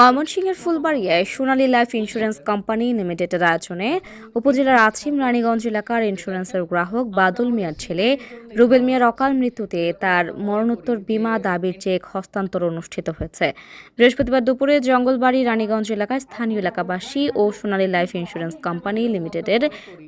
ময়মনসিংহের ফুলবাড়িয়ায় Sonali life insurance company লিমিটেডের আয়োজনে উপজেলার আছিম রানীগঞ্জ এলাকার ইন্স্যুরেন্সের গ্রাহক বাদল মিয়ার ছেলে রুবেল মিয়ার অকাল মৃত্যুতে তার মরণোত্তর বীমা দাবির চেক হস্তান্তর অনুষ্ঠিত হয়েছে। বৃহস্পতিবার দুপুরে জঙ্গলবাড়ি রানীগঞ্জ এলাকায় স্থানীয় এলাকাবাসী ও সোনালী লাইফ ইন্স্যুরেন্স কোম্পানি লিমিটেডের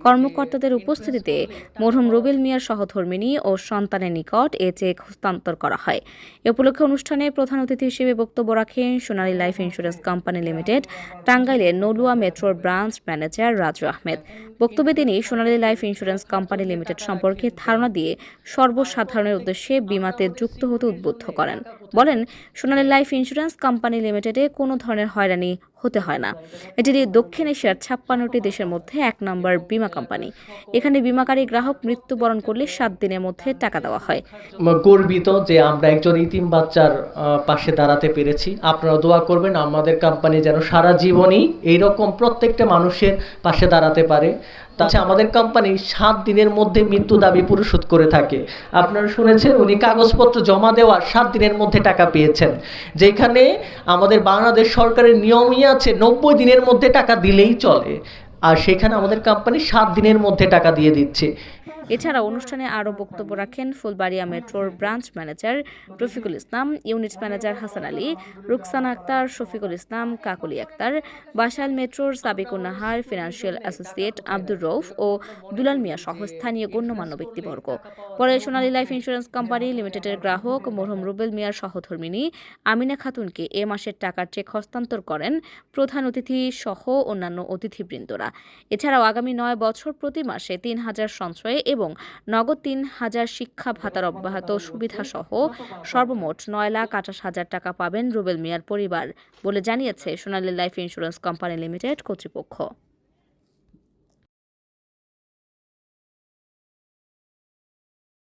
কর্মকর্তাদের উপস্থিতিতে মরহুম রুবেল মিয়ার সহধর্মিনী ও সন্তানের নিকট এ চেক হস্তান্তর করা হয়। এ উপলক্ষে অনুষ্ঠানে প্রধান অতিথি হিসেবে বক্তব্য রাখেন Sonali life insurance company limited, টাঙ্গাইলের নলুয়া মেট্রোর ব্রাঞ্চ ম্যানেজার রাজু আহমেদ। বক্তব্যে তিনি Sonali life insurance company limited সম্পর্কে ধারণা দিয়ে সর্বসাধারণের উদ্দেশ্যে বিমাতে যুক্ত হতে উদ্বুদ্ধ করেন। বলেন, সোনালী লাইফ ইন্স্যুরেন্স কোম্পানি লিমিটেডে কোনো ধরনের হয়রানি হতে হয় না। এটি দক্ষিণ এশিয়ার ছাপ্পান্নটি দেশের মধ্যে এক নম্বর বিমা কোম্পানি। এখানে বিমাকারী গ্রাহক মৃত্যুবরণ করলে সাত দিনের মধ্যে টাকা দেওয়া হয়। গর্বিত যে আমরা একজন ইতিম বাচ্চার পাশে দাঁড়াতে পেরেছি। আপনারা দোয়া করবেন আমাদের কোম্পানি যেন সারা জীবনই এইরকম প্রত্যেকটা মানুষের পাশে দাঁড়াতে পারে। তাছাড়া আমাদের কোম্পানি সাত দিনের মধ্যে মৃত্যু দাবি পরিশোধ করে থাকে। আপনারা শুনেছেন, উনি কাগজপত্র জমা দেওয়ার সাত দিনের মধ্যে টাকা পেয়েছেন। যেখানে আমাদের বাংলাদেশ সরকারের নিয়মই আছে, নব্বই দিনের মধ্যে টাকা দিলেই চলে। আর সেখানে আমাদের কোম্পানি সাত দিনের মধ্যে টাকা দিয়ে দিচ্ছে। এছাড়া অনুষ্ঠানে আরও বক্তব্য রাখেন ফুলবাড়িয়া মেট্রোর branch manager Rafiqul Islam, unit manager Hasan Ali, Ruksana Akter, Shafiqul Islam, Kakoli Akter, Basail মেট্রোর সাবিকুন নাহার, ফিনান্সিয়াল অ্যাসোসিয়েট আব্দুর রৌফ ও দুলাল মিয়া সহ স্থানীয় গণ্যমান্য ব্যক্তিবর্গ। পরে সোনালী লাইফ ইন্স্যুরেন্স কোম্পানি লিমিটেডের গ্রাহক মরহুম রুবেল মিয়ার সহধর্মিনী আমিনা খাতুনকে এ মাসের টাকার চেক হস্তান্তর করেন প্রধান অতিথি সহ অন্যান্য অতিথিবৃন্দরা। এছাড়াও আগামী নয় বছর প্রতি মাসে তিন হাজার সঞ্চয়ে এবং নগদ তিন হাজার শিক্ষা ভাতার অব্যাহত সুবিধা সহ সর্বমোট নয় লাখ আঠাশ হাজার টাকা পাবেন রুবেল মিয়ার পরিবার, বলে জানিয়েছে Sonali life insurance company limited কর্তৃপক্ষ।